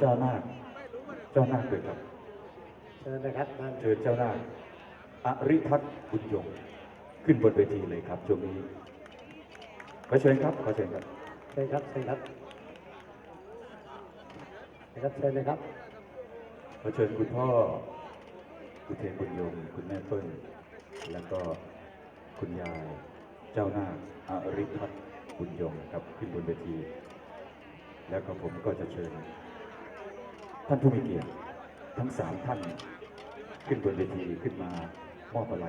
เจ้านาคเจ้านาคเลยครับเชิญนะครับท่านเชิญเจ้านาคอริทัศน์บุญยง ขึ้นบนเวทีเลยครับช่วงนี้ขอเชิญครับขอเชิญครับเชิญครับเชิญครับเชิญครับเชิญเลยครับขอเชิญคุณพ่ออุเทนบุญยง คุณแม่เปิ้ลแล้วก็คุณยายเจ้านาคอริทัศน์บุญยงครับขึ้นบนเวที แล้วก็ผมก็จะเชิญ ท่านผู้มีเกียรติทั้งสามท่าน ขึ้นบนเวทีขึ้นมามอบอะไร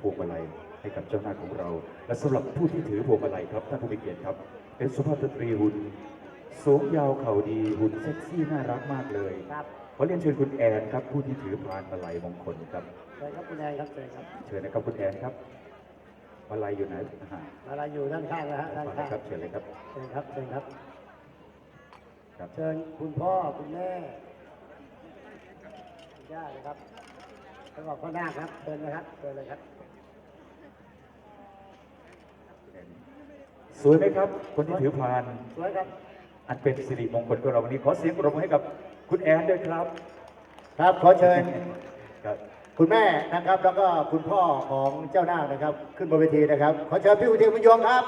พวงมาลัยให้กับเจ้าหน้าของเรา และสำหรับผู้ที่ถือพวงมาลัยครับท่านผู้มีเกียรติครับ เป็นสุภาพสตรีหุ่นสูงยาวเข่าดีหุ่นเซ็กซี่น่ารักมากเลยครับขอเรียนเชิญคุณแอนครับ ผู้ที่ถือพานมาลัยมงคลครับเชิญครับคุณนายครับเชิญครับเชิญนะครับคุณแอนครับมาลัยอยู่ไหนอ่าฮะอะไรอยู่ด้านข้างนะฮะด้านมาเลยข้างครับเชิญเลยครับเชิญครับเชิญครับครับเชิญคุณพ่อคุณแม่ คุณย่าเลยครับแล้วก็พ่อหน้าคครับเชิญนะครับเชิญเลยครับ สวยไหมครับ คนที่ถือพาน สวยครับ อันเป็นสิริมงคลของเราวันนี้ขอเสียงปรบมือให้กับคุณแอนด้วยครับ ครับขอเชิญ ครับคุณแม่นะครับ แล้วก็คุณพ่อของเจ้าหน้าคนะครับ ขึ้นบนเวทีนะครับ ขอเชิญพี่อุทิศบุญยงครับ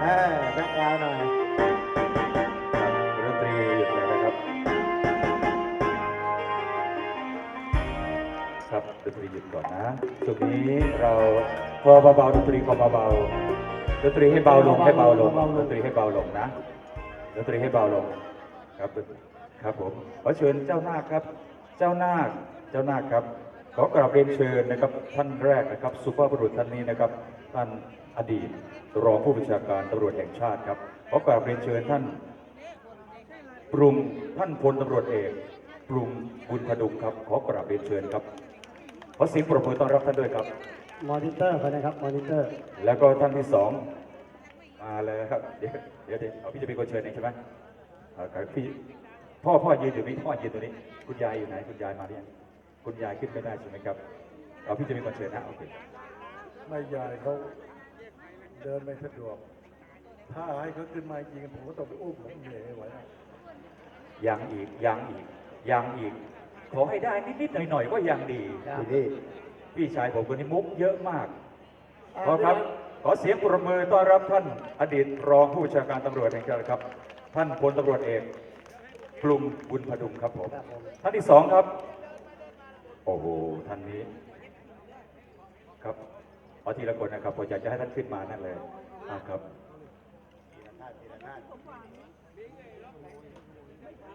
เออแบ็คกราวด์หน่อย ครับดนตรีหยุดก่อนนะช่วงนี้เราพอเบาๆดนตรีพอเบาๆดนตรีให้เบาลงให้เบาลงดนตรีให้เบาลงนะดนตรีให้เบาลงครับครับผมขอเชิญเจ้านาคครับ เจ้านาคเจ้านาคครับ ขอกราบเรียนเชิญนะครับ ท่านแรกนะครับสุภาพบุรุษท่านนี้นะครับ ท่านอดีตรองผู้บัญชาการตำรวจแห่งชาติครับขอกราบเรียนเชิญท่านปรุงท่านพลตำรวจเอกปรุงบุญพดุงครับ ขอกราบเรียนเชิญครับ ขอเสียงปรบมือต้อนรับท่านด้วยครับ มอนิเตอร์ไปนะครับ มอนิเตอร์ แล้วก็ท่านที่สองมาเลยครับ เดี๋ยวเดี๋ยวเดี๋ยวเอาพี่จะเป็นคนเชิญเองใช่ไหมเอาครับพี่พ่อพ่อยืนอยู่นี่พ่อยืนตัวนี้ คุณยายอยู่ไหน คุณยายมาหรือยังคุณยายขึ้นไม่ได้ใช่ไหมครับเอาพี่จะเป็นคนเชิญนะโอเคไม่ยายเขาเดินไม่สะดวก ถ้าให้เขาขึ้นมาจริงผมก็ต้องไปอุ้มผมเหนื่อยไม่ไหวนะยังอีกยังอีกยังอีก ขอให้ได้นิดๆหน่อยๆก็ยังดีครับพี่พี่ชายผมคนนี้มุกเยอะมากขอครับ ขอเสียงปรบมือต้อนรับท่านอดีตรองผู้บัญชาการตำรวจแห่งชาติครับ ท่านพลตำรวจเอกปรุงบุญพดุงครับผมครับผม ท่านที่สองครับ โอ้โหท่านนี้ ครับเอาทีละคนนะครับผมอยากจะให้ท่านขึ้นมานั่นเลยอ่าครับ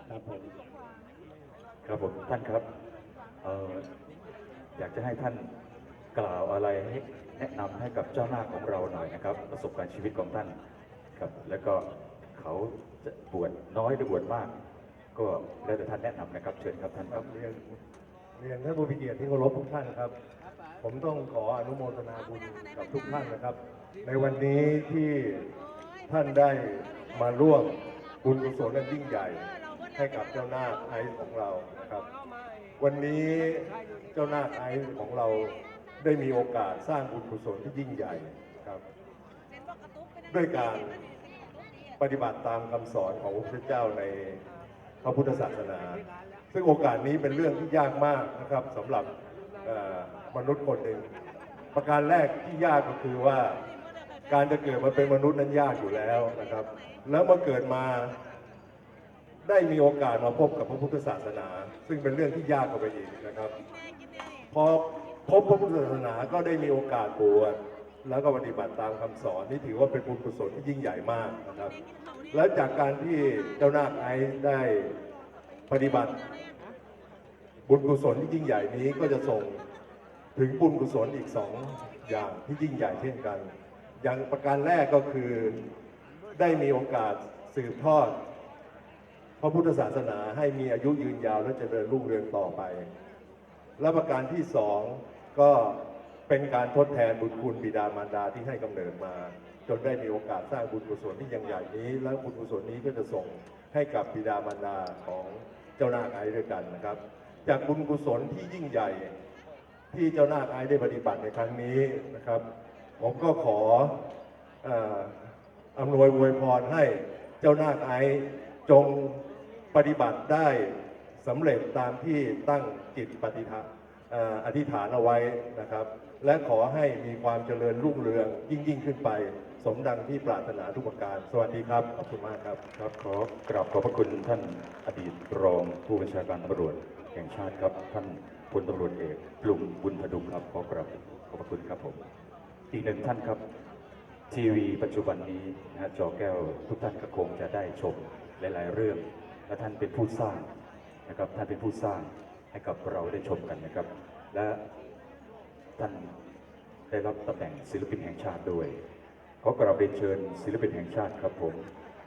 ครับผม ครับผมท่านครับเอออยากจะให้ท่านกล่าวอะไรให้แนะนำให้กับเจ้าหน้าของเราหน่อยนะครับ ประสบการณ์ชีวิตของท่านครับ แล้วก็เขาจะบวชน้อยหรือบวชมาก ก็แล้วแต่ท่านแนะนำนะครับ เชิญครับท่านคครัรับบเรียนเรียนท่านผู้มีเกียรติที่เคารพทุกท่านครับ ผมต้องขออนุโมทนาบุญกับทุกท่านนะครับ ในวันนี้ที่ท่านได้มาร่วมบุญกุศลอันยิ่งใหญ่ ให้กับเจ้าหน้าไอซ์ของเรานะครับ วันนี้เจ้าหน้าไอซ์ของเราได้มีโอกาสสร้างบุญกุศลที่ยิ่งใหญ่ครับ ด้วยการปฏิบัติตามคำสอนของพระพุทธเจ้าในพระพุทธศาสนา ซึ่งโอกาสนี้เป็นเรื่องที่ยากมากนะครับสำหรับมนุษย์คนหนึ่งประการแรกที่ยากก็คือว่าการจะเกิดมาเป็นมนุษย์นั้นยากอยู่แล้วนะครับ แล้วมาเกิดมา ได้มีโอกาสมาพบกับพระพุทธศาสนา ซึ่งเป็นเรื่องที่ยากกว่าไปอีกนะครับ พอพบพระพุทธศาสนาก็ได้มีโอกาสบวชแล้วก็ปฏิบัติตามคำสอนนี่ถือว่าเป็นบุญกุศลที่ยิ่งใหญ่มากนะครับ แล้วจากการที่เจ้านาคไอได้ปฏิบัติ บุญกุศลที่ยิ่งใหญ่นี้ก็จะส่งถึงบุญกุศลอีกสองอย่างที่ยิ่งใหญ่เช่นกัน อย่างประการแรกก็คือได้มีโอกาสสืบทอด พระพุทธศาสนาให้มีอายุยืนยาวและเจริญรุ่งเรืองต่อไป และประการที่สองก็เป็นการทดแทนบุญคุณบิดามารดาที่ให้กำเนิดมา จนได้มีโอกาสสร้างบุญกุศลที่ยังใหญ่นี้ และบุญกุศลนี้ก็จะส่งให้กับบิดามารดาของเจ้านาคไอซ์ด้วยกันนะครับ จากบุญกุศลที่ยิ่งใหญ่ที่เจ้านาคไอซ์ได้ปฏิบัติในครั้งนี้นะครับ ผมก็ขออออำนวยอวยพรให้เจ้านาคไอซ์จง ปฏิบัติได้สำเร็จตามที่ตั้งจิตปฏิทาอธิษฐานเอาไว้นะครับ และขอให้มีความเจริญรุ่งเรืองยิ่งยิ่งขึ้นไป สมดังที่ปรารถนาทุกประการ สวัสดีครับ ขอบคุณมากครับ ครับ ขอกราบขอบพระคุณท่านอดีตรองผู้บัญชาการตำรวจแห่งชาติครับ ท่านพลตำรวจเอกกลุ่มบุญพดุงครับ ขอกราบขอบพระคุณครับผม อีกหนึ่งท่านครับ ทีวีปัจจุบันนี้นะจอแก้วทุกท่านก็คงจะได้ชมหลาย ๆ เรื่อง และท่านเป็นผู้สร้างนะครับท่านเป็นผู้สร้างให้กับเราได้ชมกันนะครับ และท่านได้รับตำแหน่งศิลปินแห่งชาติด้วยขอกราบเรียนเชิญศิลปินแห่งชาติครับผม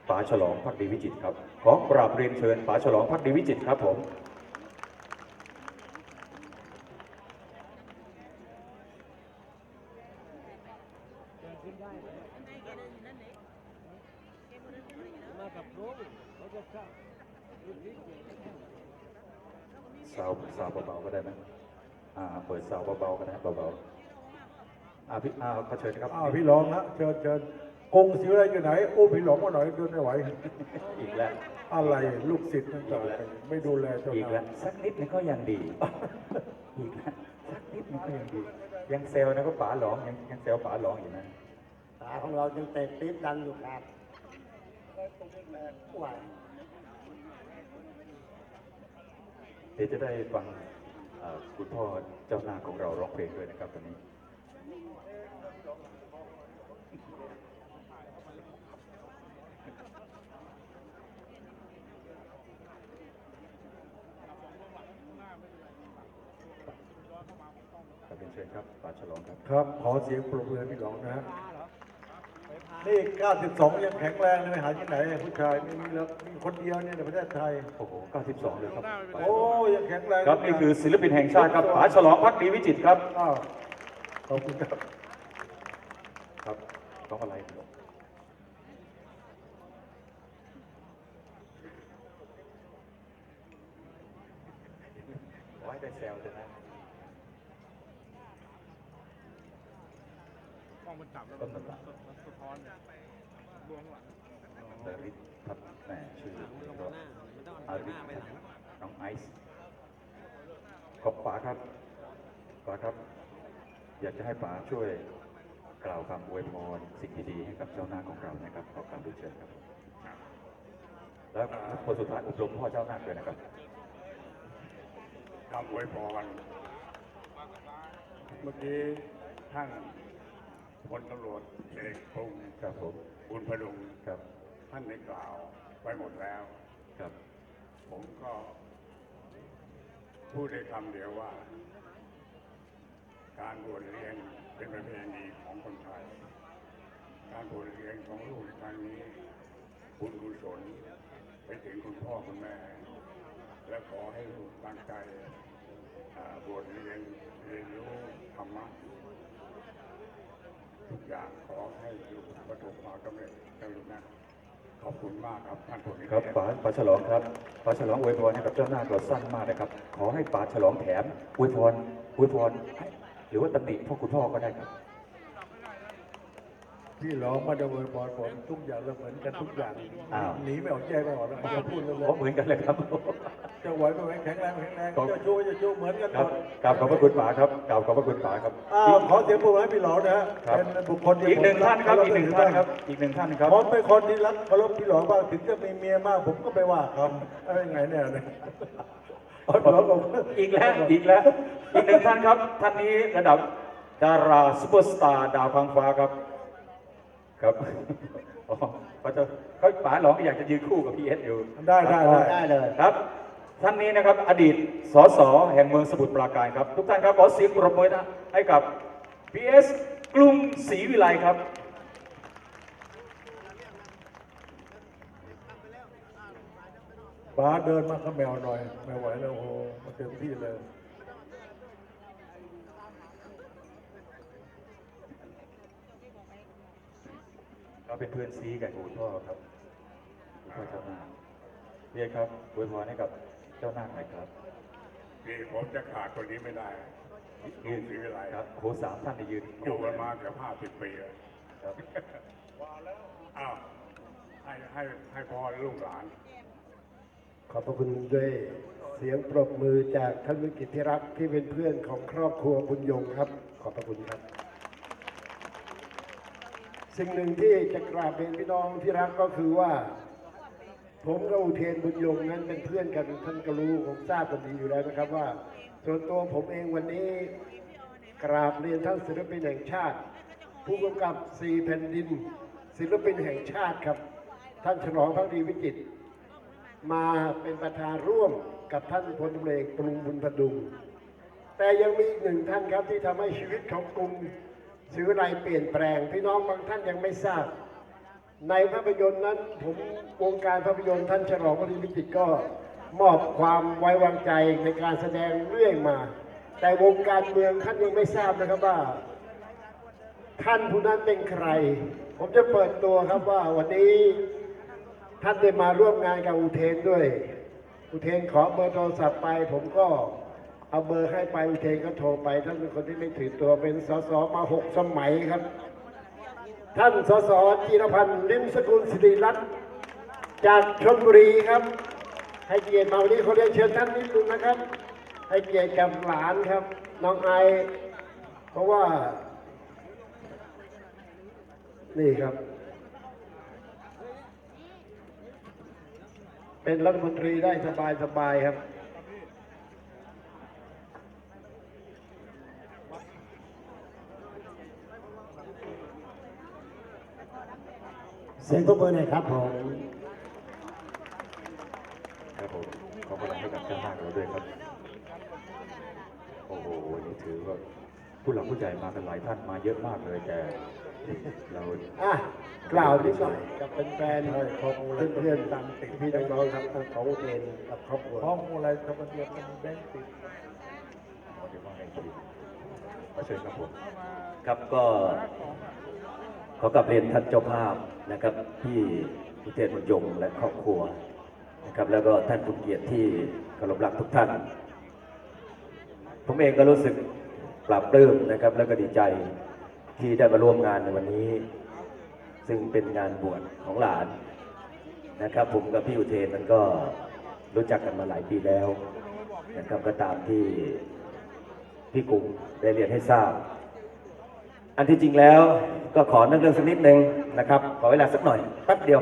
ป๋าฉลองพักดีวิจิตครับขอกราบเรียนเชิญป๋าฉลองพักดีวิจิตครับผม ซาวซาวเบาๆก็ได้ไหมอ่า เปิดซาวเบาๆก็ได้เบาๆ อ่าพี่อ่าขอเชิญนะครับอ้าวพี่หลองนะเชิญเชิญกงศิวอะไรอยู่ไหนอู้พี่หลองมาหน่อยเดินไม่ไหว อีกแล้ว อะไรลูกศิษย์นั่นต่างไม่ดูแลเจ้าอีกนาแล้วยสักนิดนึงก็ยังดี อีกแล้วสักนิดนึงก็ยังดี ยังเซลนะก็ป๋าหลองยังยังเซลป๋าหลองอยู่นะตาของเรายังเตะปี๊บดังอยู่ครับไหวเดี๋ยวจะได้ฟังเอ่อคุณพ่อเจ้าหน้าของเราร้องเพลงด้วยนะครับตอนนี้ ขอบคุณเชิญครับป๋าฉลองครับครับ ขอเสียงปรบมือให้พี่หลองนะฮะนี่92 ยังแข็งแรงเลยไม่หาที่ไหนผู้ชายไม่มีแล้วมีคนเดียวเนี่ยในประเทศไทย โอ้โห92เลยครับโอ้ยังแข็งแรงครับนี่คือศิลปินแห่งชาติครับป๋าฉลองพักดีวิจิตรครับ อ้าว ขอบคุณครับ ครับต้องอะไรครับไว้ได้แซวเลยนะต้นตำรับดาริสพัฒน์แหมชื่อเพราะอาริสพัฒน์น้องไอซ์ขอบป๋าครับป๋าครับ อยากจะให้ป๋าช่วยกล่าวคำอวยพรสิ่งดีๆให้กับเจ้าหน้าของเรานะครับขอการดูเชิญครับ แล้วคนสุดท้ายอบรมพ่อเจ้าหน้าด้วยนะครับคำอวยพรเมื่อกี้ท่านพลตำรวจเอกพงศ์ครับผมบุญพดุงครับท่านได้กล่าวไว้หมดแล้วครับ ผมก็พูดได้คำเดียวว่า การบวชเรียนเป็นประเพณีของคนไทย การบวชเรียนของลูกในครั้งนี้บุญกุศลไปถึงคุณพ่อคุณแม่ และขอให้ลูกตั้งใจอ่าบวชเรียนเรียนรู้ธรรมะทุกอย่างขอให้ลูกประสบความสำเร็จนะลูกนะขอบคุณมากครับท่านผู้มีครับเกียรติป๋าป๋าฉลองครับป๋าฉลองอวยพรให้กับเจ้าหน้าเราสั้นมากนะครับ ขอให้ป๋าฉลองแถมอวยพรอวยพรให้ หรือว่าตำหนิพ่อคุณพ่อก็ได้ครับพี่หลองมาดำเนินบอลผมทุกอย่างเราเหมือนกันทุกอย่างอ้าวหนีไม่ออกใจไม่ออกแล้วจะพูดเลยเพราะเหมือนกันเลยครับจะไหวไม่ไหวแข็งแรงไม่แข็งแรงครับจะช่วยจะช่วยเหมือนกันหคมรับดกราบขอบพระคุณป๋าครับกราบขอบพระคุณป๋าครับอ้าวขอเสียงปรบมือให้พี่หลองนะฮะครับเป็นบุคคลที่อีกหนึ่งผมท่านครับและอีกหนึ่งถืท่านครับอีกหนึ่งท่านครับผมเป็นคนที่รักเคารพพี่หลองบ้างถึงจะมีเมียมากผมก็ไม่ว่าคำอะไรไงเนี่ย เนี่ยเอาหลองบอกอีกแล้วอีกแล้วอีกหนึ่งท่านครับ ท่านนี้ระดับดาราซุปเปอร์สตาร์ดาวพังฟ้าครับ ครับอ๋อเขาจะเขาป๋าหลองอยากจะยืนคู่กับพีเอสอยู่ได้ได้ได้ ได้เลย ครับ ท่านนี้นะครับ อดีตสสแห่งเมืองสมุทรปราการครับ ทุกท่านครับขอเสียงปรบมือนะให้กับพีเอสกรุงศรีวิไลครับ ป้าเดินมาข้าแมวหน่อยไม่ไหวแล้วโอ้โหมาเต็มที่เลยเราเป็นเพื่อนซีกันกับคุณพ่อครับคุณพ่อเจ้าหน้าเรียกครับอวยพรให้กับเจ้าหน้าหน่อยครับนี่ผมจะขาดคนนี้ไม่ได้ลุงศรีวิไลครับโหสามท่านได้ยืนอยู่กันมาเกือบห้าสิบปีแล้วครับอ้าวให้ให้ให้พรลูกหลาน ขอบพระคุณด้วยเสียงปรบมือจากท่านวิกิตที่รักที่เป็นเพื่อนของครอบครัวบุญยงครับ ขอบพระคุณครับ สิ่งหนึ่งที่จะกราบเรียนพี่น้องที่รักก็คือว่า ผมกับอุเทนบุญยงนั้นเป็นเพื่อนกันท่านก็รู้ผมทราบกันดีอยู่แล้วนะครับว่า ส่วนตัวผมเองวันนี้กราบเรียนท่านศิลปินแห่งชาติ ผู้กำกับสี่แผ่นดิน ศิลปินแห่งชาติครับ ท่านฉลองพักดีวิจิตร มาเป็นประธานร่วมกับท่านพลตำรวจกปรุงบุญพดุง แต่ยังมีอีกหนึ่งท่านครับที่ทำให้ชีวิตของกรุงศรีวิไลเปลี่ยนแปลง พี่น้องบางท่านยังไม่ทราบ ในภาพยนตร์นั้นผมวงการภาพยนตร์ท่านฉลองพักดีวิจิตรก็มอบความไว้วางใจในการแสดงเรื่อยมา แต่วงการเมืองท่านยังไม่ทราบนะครับว่า ท่านผู้นั้นเป็นใคร ผมจะเปิดตัวครับว่าวันนี้ ท่านได้มาร่วมงานกับอุเทนด้วย อุเทนขอเบอร์โทรศัพท์ไป ผมก็เอาเบอร์ให้ไปอุเทนก็โทรไป ท่านเป็นคนที่ไม่ถือตัวเป็นสสมาหกสมัยครับ ท่านสสจีรพันธ์ลิมสกุลสิริรัตน์จากชลบุรีครับ ให้เกียรติมาวันนี้เขาเรียนเชิญท่านนิดนึงนะครับ ให้เกียรติกับหลานครับ น้องไอเพราะว่า นี่ครับ เป็นรัฐมนตรีได้สบายสบายๆครับ เสียงปรบมือหน่อยครับผมครับผมขอกำลังให้กับเจ้าหน้าเราด้วยครับ โอ้โหนี่ถือว่า ผู้หลักผู้ใหญ่มากันหลายท่านมาเยอะมากเลยแต่เราอะกล่าวนิดหน่อยกับแฟนๆของเพื่อนๆตามติดพี่น้องๆครับของอุเทนกับครอบครัวห้องอะไรทำมันเดียวกันแบงค์ติดขอเดี๋ยวว่าไงทีมาเชิญครับผมครับก็ขอกลับเรียนท่านเจ้าภาพนะครับที่พิเทศบุญยงและครอบครัวนะครับแล้วก็ท่านผู้เกียรติที่เคารพรักทุกท่าน ผมเองก็รู้สึก ปรับปลื้มนะครับ แล้วก็ดีใจที่ได้มาร่วมงานในวันนี้ ซึ่งเป็นงานบวชของหลานนะครับ ผมกับพี่อุเทนมันก็รู้จักกันมาหลายปีแล้วนะครับก็ตามที่พี่กุ้งได้เรียนให้ทราบ อันที่จริงแล้วก็ขอนั่งเรื่องสักนิดหนึ่งนะครับ ขอเวลาสักหน่อยแป๊บเดียว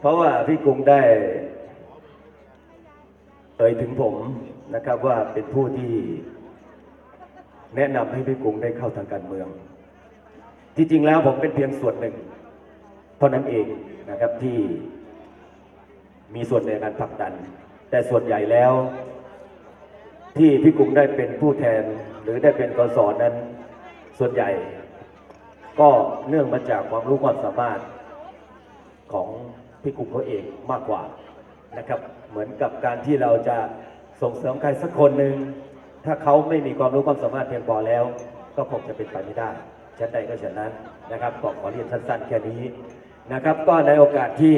เพราะว่าพี่กุ้งได้เอ่ยถึงผมนะครับว่าเป็นผู้ที่ แนะนำให้พี่กุ้งได้เข้าทางการเมือง ที่จริงแล้วผมเป็นเพียงส่วนหนึ่ง เท่านั้นเองนะครับที่มีส่วนในการผลักดัน แต่ส่วนใหญ่แล้ว ที่พี่กุ้งได้เป็นผู้แทนหรือได้เป็นกสอนนั้น ส่วนใหญ่ ก็เนื่องมาจากความรู้ความสามารถของพี่กุ้งเขาเองมากกว่านะครับ เหมือนกับการที่เราจะส่งเสริมใครสักคนหนึ่ง ถ้าเขาไม่มีความรู้ความสามารถเพียงพอแล้ว ก็คงจะเป็นไปไม่ได้ชั้นใดก็ฉะนั้นนะครับก็ขอเรียนสั้นๆแค่นี้นะครับ ก็ในโอกาสที่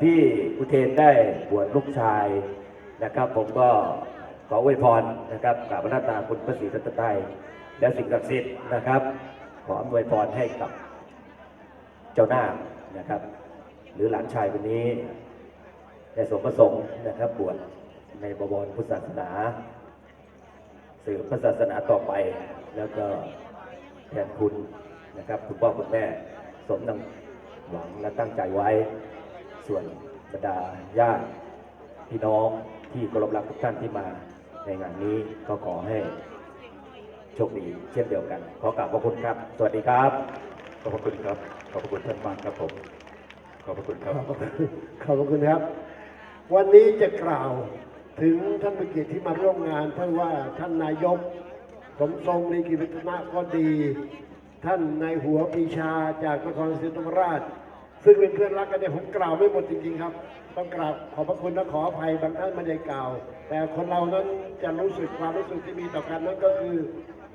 พี่อุเทนได้บวชลูกชายนะครับ ผมก็ขออวยพรนะครับกราบพระนาตาคุณพระศรีรัตนตรและสิ่งศักดิ์สิทธิ์นะครับ ขออำนวยพรให้กับเจ้าหน้านะครับ หรือหลานชายคนนี้ได้สมประสงค์นะครับบวช ในบวรพุทธศาสนาสืบพระศาสนาต่อไป แล้วก็แทนคุณนะครับ คุณพ่อคุณแม่ สมดังหวังและตั้งใจไว้ ส่วนบรรดาญาติพี่น้องที่เคารพรักทุกท่านที่มาในงานนี้ก็ขอให้โชคดีเช่นเดียวกัน ขอกราบขอบคุณครับ สวัสดีครับ ขอบพระคุณครับ ขอบพระคุณท่านมากครับผม ขอบพระคุณครับ ขอบพระคุณขอบพระคุณครับ วันนี้จะกล่าว ถึงท่านผู้เกียรติที่มาร่วมงานท่านว่าท่านนายก สมทรงลีกิวิทนะก็ดี ท่านนายหัวปีชาจากนครศรีธรรมราช ซึ่งเป็นเพื่อนรักกันเนี่ยผมกล่าวไม่หมดจริงๆครับ ต้องกราบขอบพระคุณและขออภัยบางท่านไม่ได้กล่าว แต่คนเรานั้นจะรู้สึกความรู้สึกที่มีต่อกันนั้นก็คือ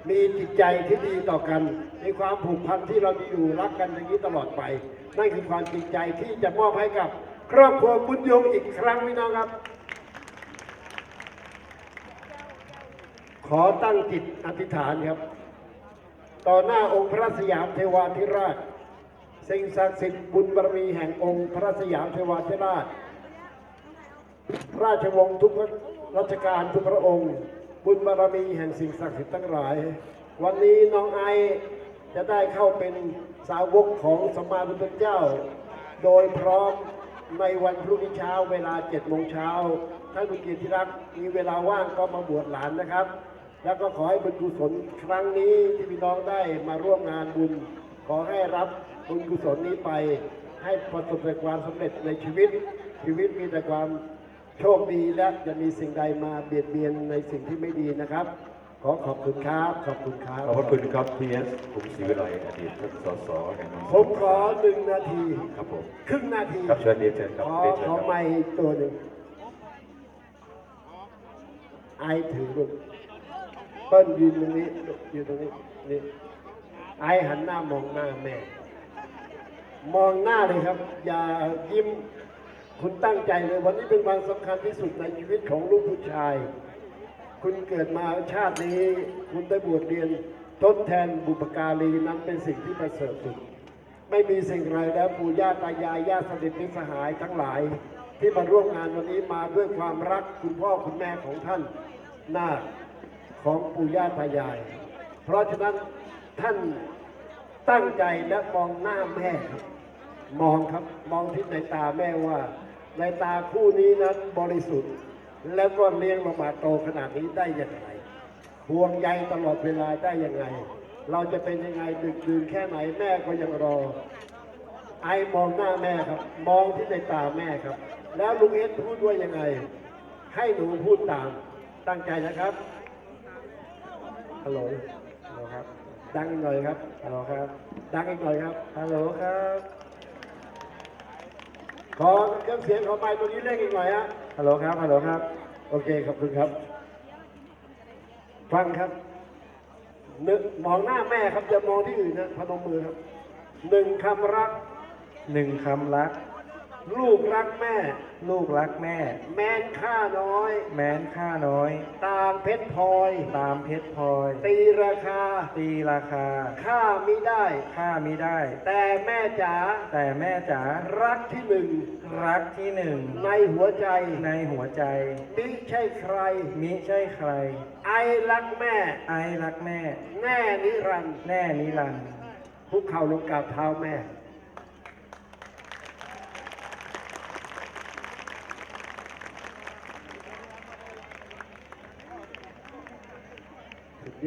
มีจิตใจที่ดีต่อกัน มีความผูกพันที่เราจะอยู่รักกันอย่างนี้ตลอดไป นั่นคือความจริงใจที่จะมอบให้กับ ครอบครัวบุญยงอีกครั้งพี่น้องครับ ขอตั้งจิตอธิษฐานครับ ต่อหน้าองค์พระสยามเทวาธิราชสิ่งศักดิ์สิทธิ์บุญบารมีแห่งองค์พระสยามเทวาธิราช ราชวงศ์ทุกรัชกาลทุกพระองค์ บุญบารมีแห่งสิ่งศักดิ์สิทธิ์ทั้งหลาย วันนี้น้องไอจะได้เข้าเป็นสาวกของสมมาพุทธเจ้า โดยพร้อมในวันพรุ่งนี้เช้าเวลาเจ็ดโมงเช้าท่านผู้เกียรติรักมีเวลาว่างก็มาบวชหลานนะครับ แล้วก็ขอให้บุญกุศลครั้งนี้ที่พี่น้องได้มาร่วมงานบุญ ขอให้รับบุญกุศลนี้ไป ให้ประสบแต่ความสำเร็จในชีวิต ชีวิตมีแต่ความโชคดีและจะมีสิ่งใดมาเบียดเบียนในสิ่งที่ไม่ดีนะครับ ขอขอบคุณครับ ขอบคุณครับขอบพระคุณครับพีเอสกรุงศรีวิไลอดีตท่านสสแห่งนนทผมบุรีขอหนึ่งนาทีครับผมครึ่งนาทีครับเชิญเรียนเชิญครับขอเรียนเชิญขอครับไม่ตัวหนึ่งไอถือลูก เปิ้ลยืนตรงนี้ยืนตรงนี้นี่ไอหันหน้ามองหน้าแม่ มองหน้าเลยครับ อย่ายิ้มคุณตั้งใจเลยวันนี้เป็นวันสำคัญที่สุดในชีวิตของลูกผู้ชาย คุณเกิดมาชาตินี้ คุณได้บวชเรียนทดแทนบุปการีนั้นเป็นสิ่งที่ประเสริฐสุด ไม่มีสิ่งไรแล้วปู่ย่าตายายญาติสนิทมิตรสหายทั้งหลาย ที่มาร่วมงานวันนี้มาด้วยความรักคุณพ่อคุณแม่ของท่านนาค ของปู่ย่าตายาย เพราะฉะนั้นท่านตั้งใจและมองหน้าแม่ครับ มองครับมองที่ในตาแม่ว่า ในตาคู่นี้นั้นบริสุทธิ์ แล้วก็เลี้ยงลงมาโตขนาดนี้ได้ยังไงห่วงใยตลอดเวลาได้ยังไง เราจะเป็นยังไงดึกดื่นแค่ไหนแม่ก็ยังรอ ไอมองหน้าแม่ครับ มองที่ในตาแม่ครับ แล้วลุงเอสพูดด้วยยังไง ให้หนูพูดตามตั้งใจนะครับ ฮัลโหลฮัลโหลครับ ดังอีกหน่อยครับ ฮัลโหลครับ ดังอีกหน่อยครับ ฮัลโหลครับ ขอเครื่องเสียงขอไปตรงนี้เร่งอีกหน่อยฮะ ฮัลโหลครับ ฮัลโหลครับ โอเคขอบคุณครับ ฟังครับนึกมองหน้าแม่ครับจะมองที่อื่นนะพนมมือครับ หนึ่งคำรัก หนึ่งคำรัก ลูกรักแม่ ลูกรักแม่ แม้นค่าน้อย แม้นค่าน้อย ตามเพชรพลอย ตามเพชรพลอย ตีราคาตีราคาค่ามิได้ ค่ามิได้ แต่แม่จ๋าแต่แม่จ๋ารักที่หนึ่งรักที่หนึ่งในหัวใจในหัวใจ มิใช่ใคร มิใช่ใคร ไอรักแม่ ไอรักแม่ แน่นิรันดร์แน่นิรันดร์คุกเข่าลงกราบเท้าแม่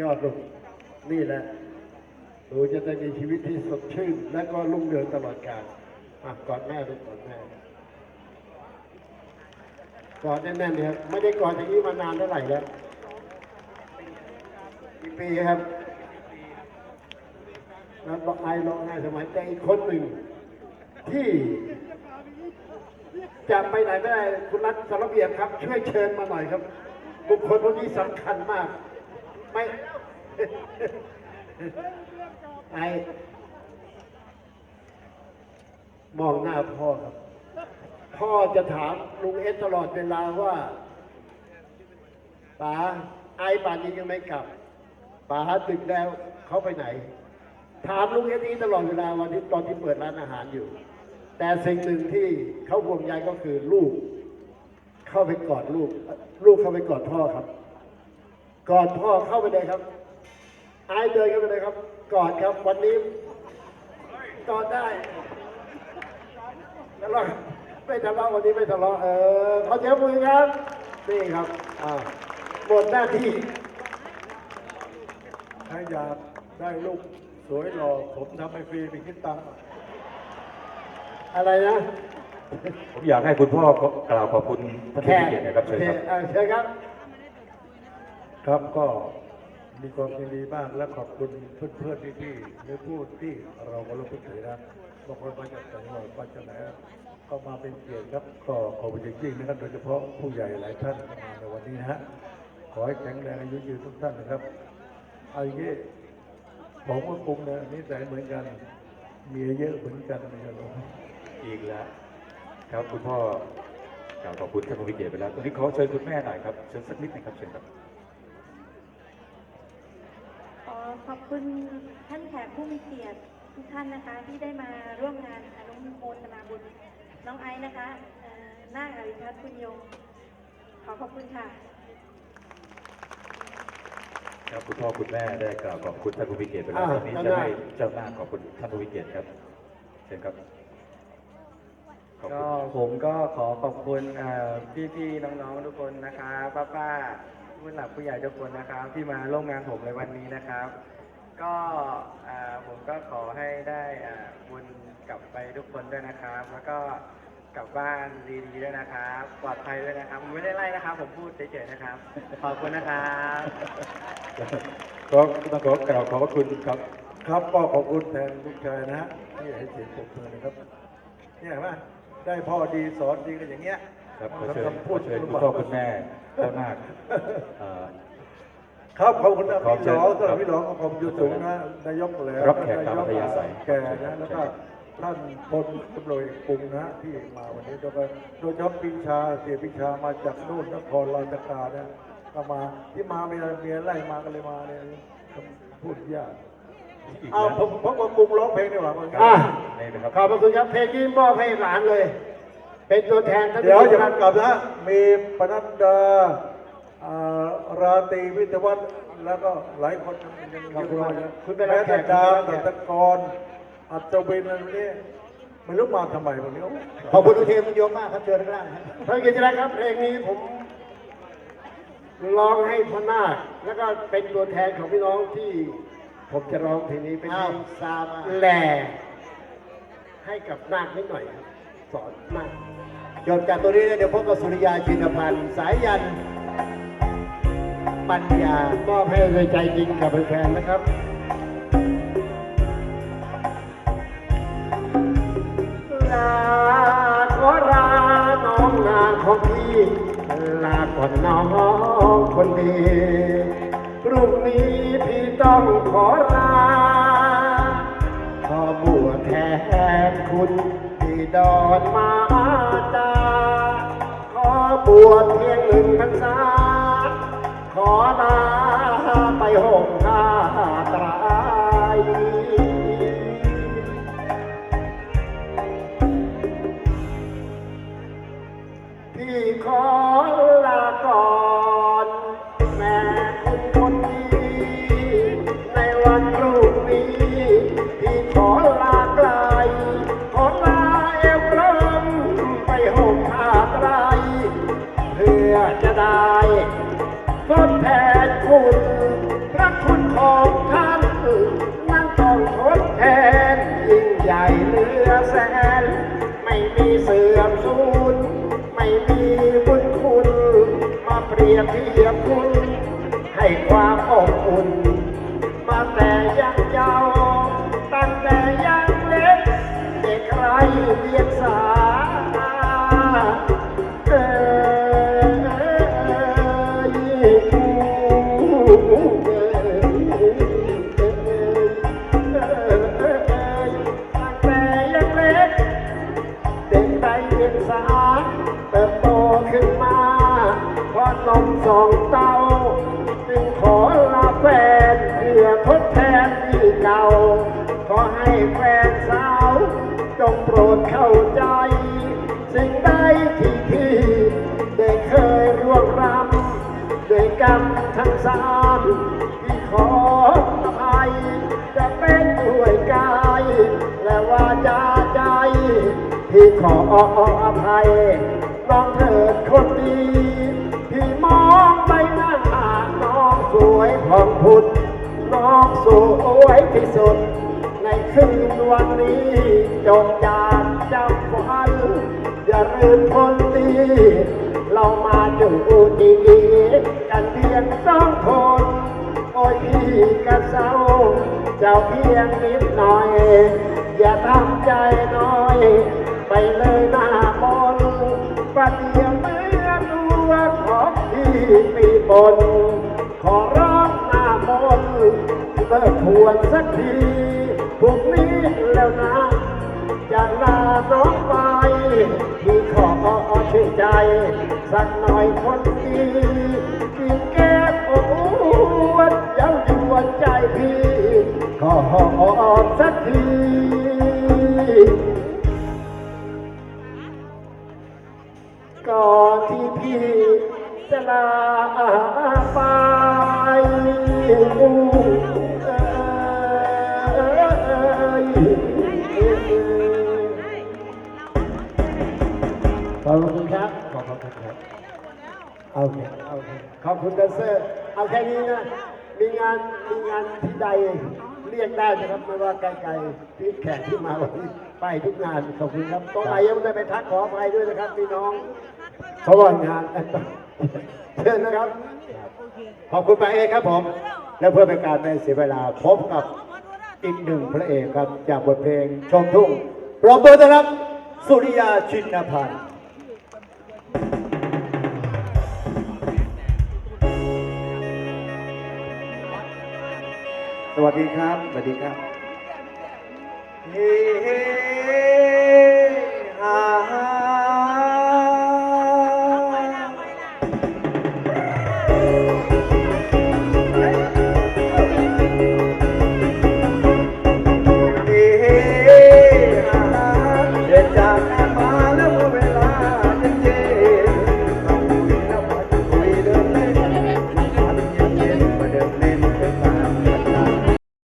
ยอดลูกนี่แหละหนูจะได้มีชีวิตที่สดชื่น และก็รุ่งเรืองตลอดกาลกอดแม่ลูกกอดแม่กอดแน่นๆเลยครับไม่ได้กอดอย่างนี้มานานเท่าไหร่แล้วกี่ปีครับแล้วบอกไอ้ร้องไห้สมัยแต่อีกคนหนึ่ง ที่จะไปไหนไม่ได้คุณรัฐสารเบียบครับ ช่วยเชิญมาหน่อยครับ บุคคลคนนี้สำคัญมาก ไม่ไอมองหน้าพ่อครับ พ่อจะถามลุงเอสตลอดเวลาว่าป๋าไอป่านนี้ยังไม่กลับป๋าดึกแล้วเขาไปไหน ถามลุงเอสนี้ตลอดเวลาวันที่ตอนที่เปิดร้านอาหารอยู่ แต่สิ่งหนึ่งที่เขาห่วงใยก็คือลูก เข้าไปกอดลูก ลูกเข้าไปกอดพ่อครับ กอดพ่อเข้าไปเลยครับอายเดินเข้าไปเลยครับ กอดครับวันนี้กอดได้ทะเลาะไม่ทะเลาะวันนี้ไม่ทะเลาะเออขอเสียงมือครับนี่ครับอ่าหมดหน้าที่ถ้าอยากได้ลูกสวยหล่อผมทำให้ฟรีไปคิดตังค์อะไรนะผมอยากให้คุณพ่อ กล่าวขอบคุณท่านผู้มีเกียรตินะครับเชิญครับโอเชิญครับ ครับก็มีความยินดีมากและขอบคุณเพื่อนๆพี่ๆหรือผู้ที่เราก็รู้พื้นที่นะบางคนมาจากจังหวัดมาจากไหนก็มาเป็นเกียรติครับก็ขอบคุณจริงๆนะครับโดยเฉพาะผู้ใหญ่หลายท่านมาในวันนี้นะฮะขอให้แข็งแรงอายุยืนทุกท่านนะครับเอาอย่างนี้ผมก็คงนะนิสัยเหมือนกันเมียเยอะเหมือนกันเหมือนกันอีกแล้วครับคุณพ่อขอบคุณท่านผู้มีเกียรติไปแล้วตอนนี้ขอเชิญคุณแม่หน่อยครับเชิญสักนิดนึงครับเชิญครับ ขอขอบคุณท่านแขกผู้มีเกียรติทุกท่านนะคะ ที่ได้มาร่วมงานอนุโมทนาบุญน้องไอซ์นะคะเอ่อนาคอริพัฒน์คุณยง ขอขอบคุณค่ะครับคุณพ่อคุณแม่ได้กล่าวขอบคุณท่านผู้มีเกียรติไปแล้วอ่าตอนนี้จะให้เจ้าหน้าขอบคุณท่านผู้มีเกียรติครับเชิญครับขอบคุก็ณผมก็ขอขอบคุณพี่อพี่ๆน้องๆทุกคนนะครับป้าป้าๆ ผู้หลักผู้ใหญ่ทุกคนนะครับ ที่มาร่วมงานผมในวันนี้นะครับ ก็อ่าผมก็ขอให้ได้อ่าบุญกลับไปทุกคนด้วยนะครับ แล้วก็กลับบ้านดีๆด้วยนะครับ ปลอดภัยด้วยนะครับผมไม่ได้ไล่นะครับ ผมพูดเฉยๆนะครับ ขอบคุณนะครับก็ต้องขอกล่าวขอบพระคุณครับครับก็ขอบคุณแทนลูกชายนะฮะที่ให้เสียงปรบมือนะครับเนี่ยเห็นไหมได้พ่อดีสอนดีกันอย่างเงี้ยครับขอเชิญคำขพูอดเชิญคุณพ่อคุณแม่ เจ้าหน้าเอ่อ ครับขอบคุณนะขอพี่เชิหญลองสำหครัรับบพี่หลองก็ขอบคุณสูงนะนายกแหลมรับแขกตามอัธยาศัยแก่นะแล้วก็ท่านพลตำรวจเอกปรุงนะที่มาวันนี้แล้วก็โดยเฉพาะปีชาเสียปีชามาจากนู่นนครราชการนะก็มาที่มาเมียเมียไล่มากันเลยมาเนี่ยพูดยากอีกเอาแล้วผมผมว่ากรุงร้องเพลงดีกว่ามันอะ นี่นะครับ ขอบพระคุณครับเพลงนี้มอบให้หลานเลย เป็นตัวแทนท่านเดี๋ยวผู้ชจะมมันกลับนะมีปนัดดาอ่าราตรีวิทยาวัฒน์แล้วก็หลายคนยังยังขอบคุณมาครับนะคุณไปรับแขกดาวคุณไปรับแขกตัตกรอัศวินอะไรนี้ไม่รู้มาทำไมวันนี้ขอบคุณทุกทีมคุณโยมมากครับเชิญข้างล่างครับท่านกิจนะครับเพลงนี้ผมร้องให้พ่อนาคแล้วก็เป็นตัวแทนของพี่น้องที่ผมจะร้องเพลงนี้เป็นเพอ้าลวงซามาแหล่ให้กับนาคนิดหน่อยครับสอนนาค จบจากตัวนี้เนี่ยเดี๋ยวพบกับสุริยาชินพันธ์สายยัน ปัญญามอบให้ด้วยใจจริงกับแฟนนะครับลาขอลาน้องนาของพี่ลาก่อนน้องคนดีพรุ่งนี้พี่ต้องขอลาขอบวแทนคุณที่ดอนมาจ วชเพียงหนึ่งพรรษา ความอบอุ่น มาแต่ยัง สามพี่ขออภัยจะเป็นด้วยกายและวาจาใจพี่ขออภัยน้องเถิดคนดีพี่มองใบหน้าน้องสวยผ่องพุดน้องสวยที่สุด ในคืนวันนี้จงจาดจำฝันอย่าลืมคนดี เรามาจูดีกันเพียงสองคน โอ้ยพี่กระเศร้าเจ้าเพียงนิดหน่อย อย่าทำใจน้อย ไปเลยหน้ามนต์ประเดี๋ยวเมื่อตัวของพี่ปีบน ขอร้องหน้ามนต์เลิกทวนสักทีพรุ่งนี้แล้วนะจะลาน้องไปพี่ขอ ชื่นใจ สักหน่อยคนดีกินแก้มโอ้วนยังอยู่วันใจพี่ขอออกสักทีก่อนที่พี่จะลาไป เคโอเคขอบคุณแดนเซอร์ เอาแค่นี้นะ มีงาน มีงานที่ใดเรียกได้นะครับไม่ว่าไกลๆที่แขกที่มาวันนี้ไปทุกงานขอบคุณครับตรงไหนยังไม่ได้ไปทักขออภัยด้วยนะครับพี่น้องเพราะว่างานเชิญนะครับ ขอบคุณปเอกครับผม และเพื่อเป็นการไม่เสียเวลาพบกับอีกหนึ่งพระเอกครับ จากบทเพลงชมทุ่งรบมือต้อนรับ สุริยาชินพันธ์ วัสดีครับ สวัสดีครับเฮ้